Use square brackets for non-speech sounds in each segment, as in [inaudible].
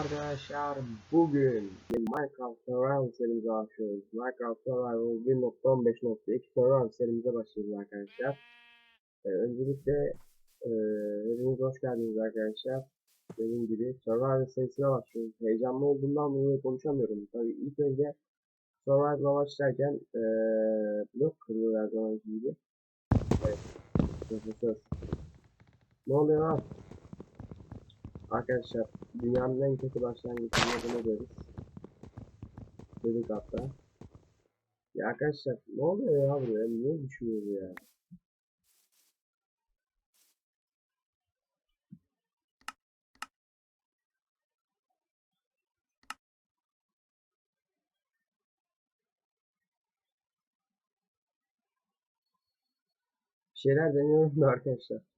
arkadaşlar. Bugün Minecraft Survival serimize başlıyoruz. Minecraft Survival 1.15.2 Survival serimize başlıyoruz arkadaşlar. Ee, öncelikle e, hepiniz hoş geldiniz arkadaşlar. Dediğim gibi Survival serisine başlıyoruz. Heyecanlı olduğumdan dolayı konuşamıyorum. Tabii ilk önce Survival'a başlarken e, blok kırılıyor her zamanki gibi. Evet. Ne oluyor lan? Arkadaşlar dünyanın en kötü başlangıcını ne deriz? Dedik hatta. Ya arkadaşlar ne oluyor ya buraya? Niye düşüyor bu ya? Bir şeyler deniyorum da arkadaşlar.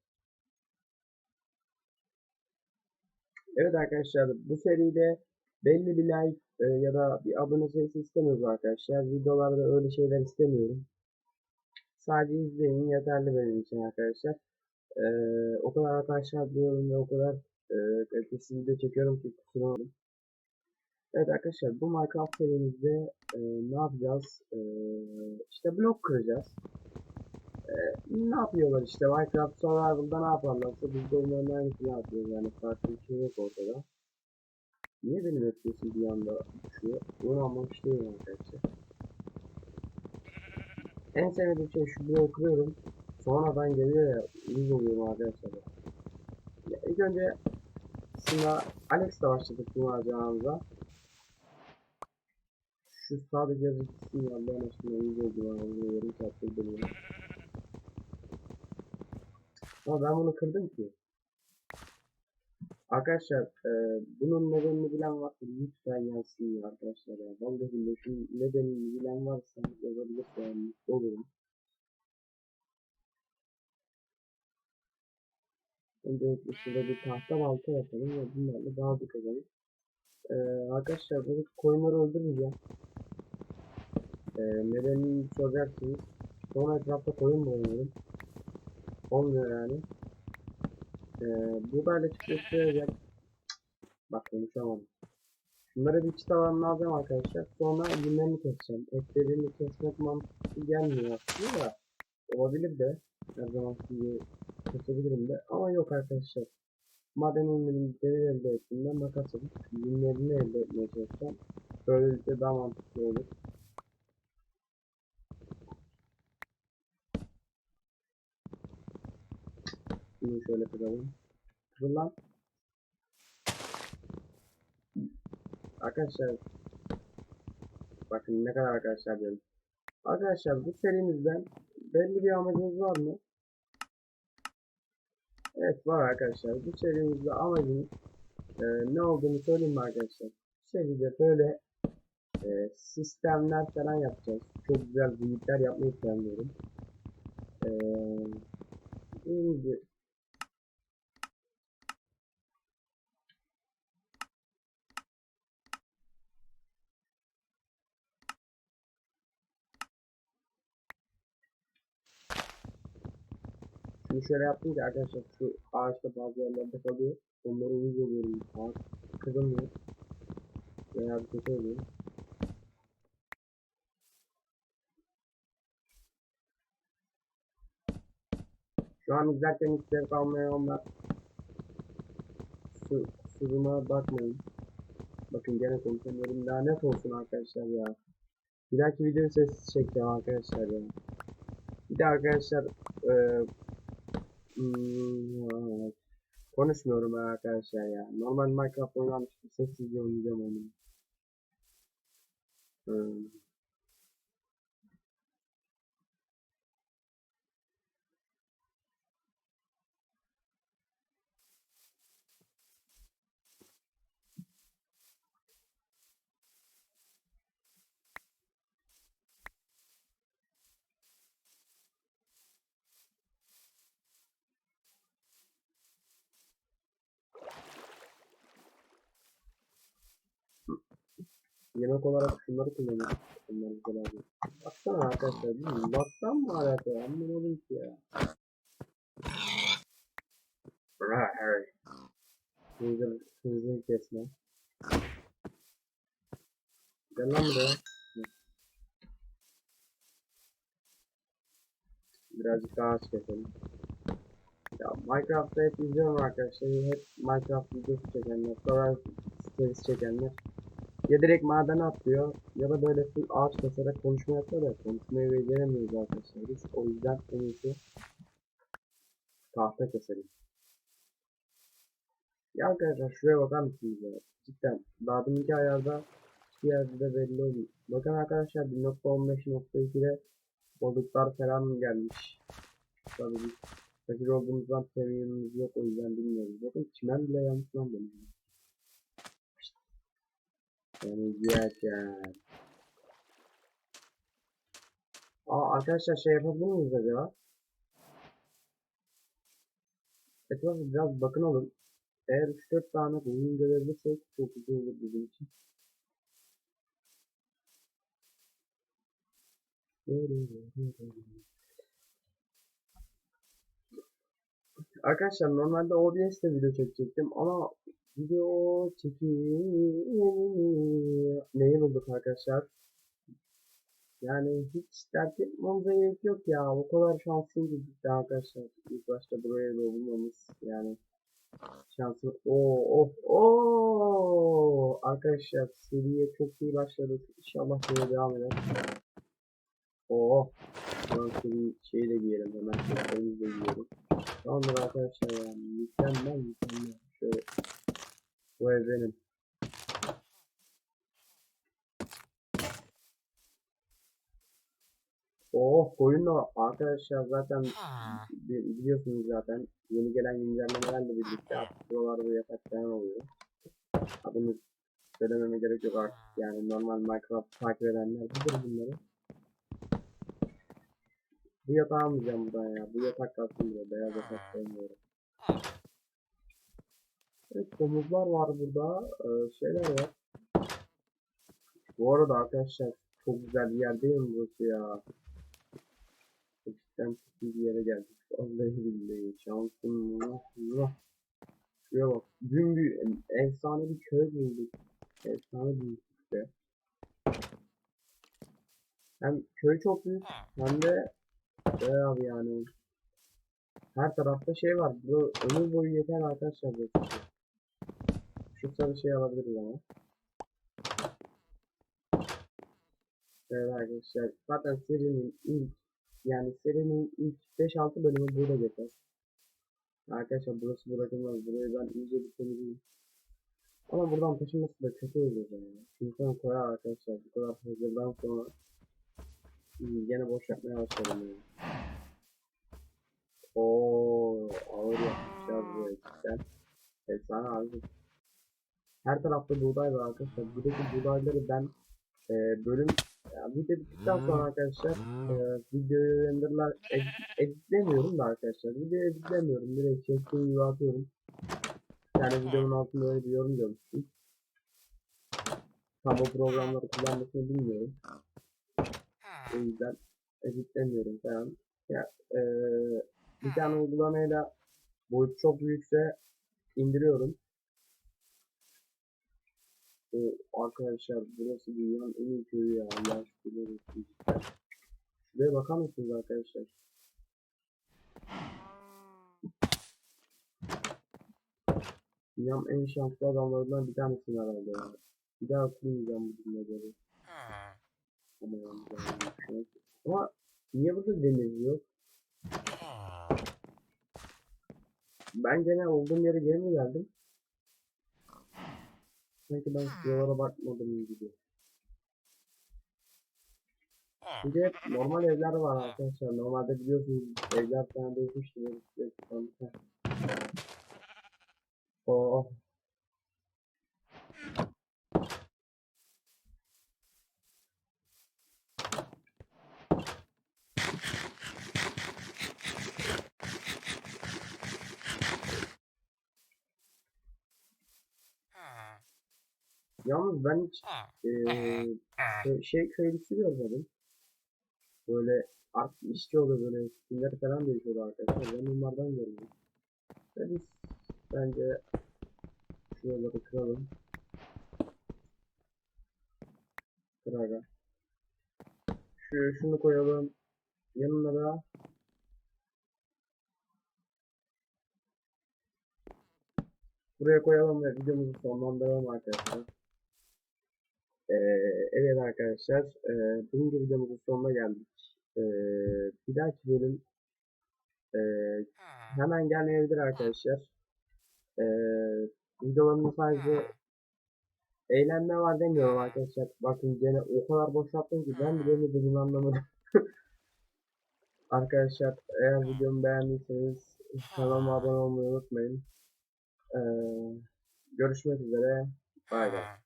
Evet arkadaşlar bu seride belli bir like e, ya da bir abone sayısı istemiyoruz arkadaşlar. Videolarda öyle şeyler istemiyorum. Sadece izleyin yeterli benim için arkadaşlar. E, o kadar arkadaşlar diyorum ve o kadar e, kalitesiz video çekiyorum ki kusura bakmayın. Evet arkadaşlar bu Minecraft serimizde e, ne yapacağız? E, işte blok kıracağız. E, ne yapıyorlar işte Minecraft Survival'da ne yaparlarsa biz de onların aynısını yapıyoruz yani farklı bir şey yok ortada. Niye benim FPS'im bir anda düşüyor? Bunu anlamış değilim arkadaşlar. En sevdiğim şey şu bloğu kırıyorum. Sonradan geliyor ya yüz oluyorum arkadaşlar. Ya ilk önce aslında Alex'le başladık bu maceramıza. Şu sadece yazıcısını Allah'ın aşkına yüz oldu bana. Yarım saattir dönüyorum. Ama ben bunu kırdım ki. Arkadaşlar e, bunun nedenini bilen varsa lütfen yazsın ya arkadaşlar ya. Vallahi billahi nedenini bilen varsa yazabilirse yani mutlu olurum. Öncelikle şurada bir tahta balta yapalım ve bunlarla bir kazanım. E, arkadaşlar buradaki koyunları öldürmeyeceğim. E, nedenini soracaksınız. Sonra etrafta koyun bulamıyorum. Olmuyor yani. Ee, buğdayla çiftleştirecek. Bak konuşamadım. Şunları bir çift alanına alacağım arkadaşlar. Sonra yünlerini keseceğim. Etlerini kesmek mantıklı gelmiyor aslında da. Olabilir de. Her zaman sizi kesebilirim de. Ama yok arkadaşlar. Maden ürünlerini demir elde ettiğimde makas alıp yünlerini elde etmeye çalışacağım. Böylelikle daha mantıklı olur. Şunu şöyle kıralım. Kırıl lan. Arkadaşlar bakın ne kadar arkadaşlar diyorum. Arkadaşlar bu serimizden belli bir amacınız var mı? Evet var arkadaşlar. Bu serimizde amacımız e, ne olduğunu söyleyeyim mi arkadaşlar? Bu seride böyle e, sistemler falan yapacağız. Çok güzel büyükler yapmayı planlıyorum. Eee Şöyle yaptım ki arkadaşlar şu ağaçta bazı yerlerde kalıyor. Onları uyuz oluyorum. Ağaç kırılmıyor. Veya bir kötü oluyor. Şu an izlerken hiç zevk almayanlar su, kusuruma bakmayın. Bakın gene konuşamıyorum. Lanet olsun arkadaşlar ya. Bir dahaki video sessiz çekeceğim arkadaşlar ya. Bir de arkadaşlar e, Hmm, konuşmuyorum arkadaşlar ya. Normal Minecraft oynamıştım. Sessizce oynayacağım onu. Hmm. Yemek olarak şunları kullanıyoruz. Bunlar güzel abi. Baksana arkadaşlar değil mi? Baktan mı alaka? Anlamadım ki ya. Hızlı, hızlı kesme. Gel lan buraya. Birazcık daha aç keselim. Ya Minecraft'ta hep izliyorum arkadaşlar. Hep Minecraft videosu çekenler, sonra sitesi çekenler. Ya direkt madene atlıyor ya da böyle full ağaç keserek konuşma yapıyor da konuşmayı beceremiyoruz arkadaşlar. Biz o yüzden en iyisi tahta keselim. Ya arkadaşlar şuraya bakar mısınız ya? Cidden daha deminki ayarda hiçbir yerde de belli olmuyor. Bakın arkadaşlar 1.15.2'de balıklar falan gelmiş. Tabii biz fakir olduğumuzdan seviyemiz yok o yüzden bilmiyoruz. Bakın çimen bile yanlış lan benim. Yiyeceğim. Aa arkadaşlar şey yapabilir miyiz acaba? Etrafa biraz bakınalım. Eğer 3-4 tane oyun görebilirsek çok güzel olur bizim için. Arkadaşlar normalde OBS'te video çekecektim ama video çekeyim neyi bulduk arkadaşlar? Yani hiç dert etmemize gerek yok ya. O kadar şanslıyız cidden arkadaşlar. İlk başta buraya da bulmamız yani şansı. Oo oh oh arkadaşlar seriye çok iyi başladık. İnşallah böyle devam eder. Oo. Şu an seri şeyi de giyelim hemen. Şortlarımızı da giyelim. Tamamdır arkadaşlar ya. Mükemmel mükemmel. Şöyle. Bu ev benim. Oh koyun da arkadaşlar zaten bi- biliyorsunuz zaten yeni gelen güncellemelerle birlikte artık buralarda yatak falan oluyor. Adını söylememe gerek yok artık yani normal Minecraft takip edenler bilir bunları. Bu yatağı almayacağım buradan ya. Bu yatak kalsın buraya. Beyaz yatak sevmiyorum. Evet domuzlar var burada. Ee, şeyler var. Bu arada arkadaşlar çok güzel bir yer değil mi burası ya? Cidden bir yere geldik. Vallahi billahi şansım Allah. Şuraya bak. Dün bir efsane bir köy bulduk. Efsane bir işte. Hem köy çok büyük hem de şey abi yani her tarafta şey var. Bu ömür boyu yeter arkadaşlar bu. Şu sarı şey alabiliriz ama. Evet arkadaşlar zaten serinin ilk yani serinin ilk 5-6 bölümü burada geçer. Arkadaşlar burası bırakılmaz. Burayı ben iyice bir temizleyeyim. Ama buradan taşınması da kötü olur yani. İnsan koyar arkadaşlar. Bu kadar hazırdan sonra İyi, Gene boş yapmaya başladım yani. Oo, ağır yapmışlar buraya cidden. Efsane abi. Her tarafta buğday var arkadaşlar. Buradaki buğdayları ben e, bölüm yani video bittikten sonra arkadaşlar e, videoyu renderler ed editlemiyorum da arkadaşlar. Videoyu editlemiyorum. Direkt çektiğim gibi atıyorum. Yani videonun altında öyle bir yorum görmüştüm. Tam o programları kullanmasını bilmiyorum. O yüzden editlemiyorum falan. Ya, eee bir tane uygulamayla boyut çok büyükse indiriyorum. O arkadaşlar burası dünyanın en iyi köyü ya. Allah şükürler olsun. Şuraya bakar mısınız arkadaşlar? Dünyanın en şanslı adamlarından bir tanesiyim herhalde ya. Bir daha kurmayacağım bu dünyada. Ama yani. Ama niye burada demir yok? Ben gene olduğum yere geri mi geldim? Sanki ben şuralara bakmadım gibi. Bir de normal evler var arkadaşlar. Normalde biliyorsunuz evler falan değişmişti. böyle sürekli tanıtır. Oh. Yalnız ben hiç kö- şey köylüsü görmedim. Böyle artık işçi oluyor böyle skinleri falan değişiyor arkadaşlar. Ben onlardan görmedim. Ve biz bence şuraları kıralım. Otur aga. Şu şunu koyalım. Yanına da buraya koyalım ve videomuzu sonlandıralım arkadaşlar. Ee, evet arkadaşlar, e, bugünkü videomuzun sonuna geldik. Ee, bir dahaki bölüm e, hemen gelmeyebilir arkadaşlar. Ee, videolarımda sadece eğlenme var demiyorum arkadaşlar. Bakın gene o kadar boşalttım ki ben bile ne dediğimi anlamadım. [laughs] arkadaşlar eğer videomu beğendiyseniz kanalıma abone olmayı unutmayın. Ee, görüşmek üzere. Bay bay.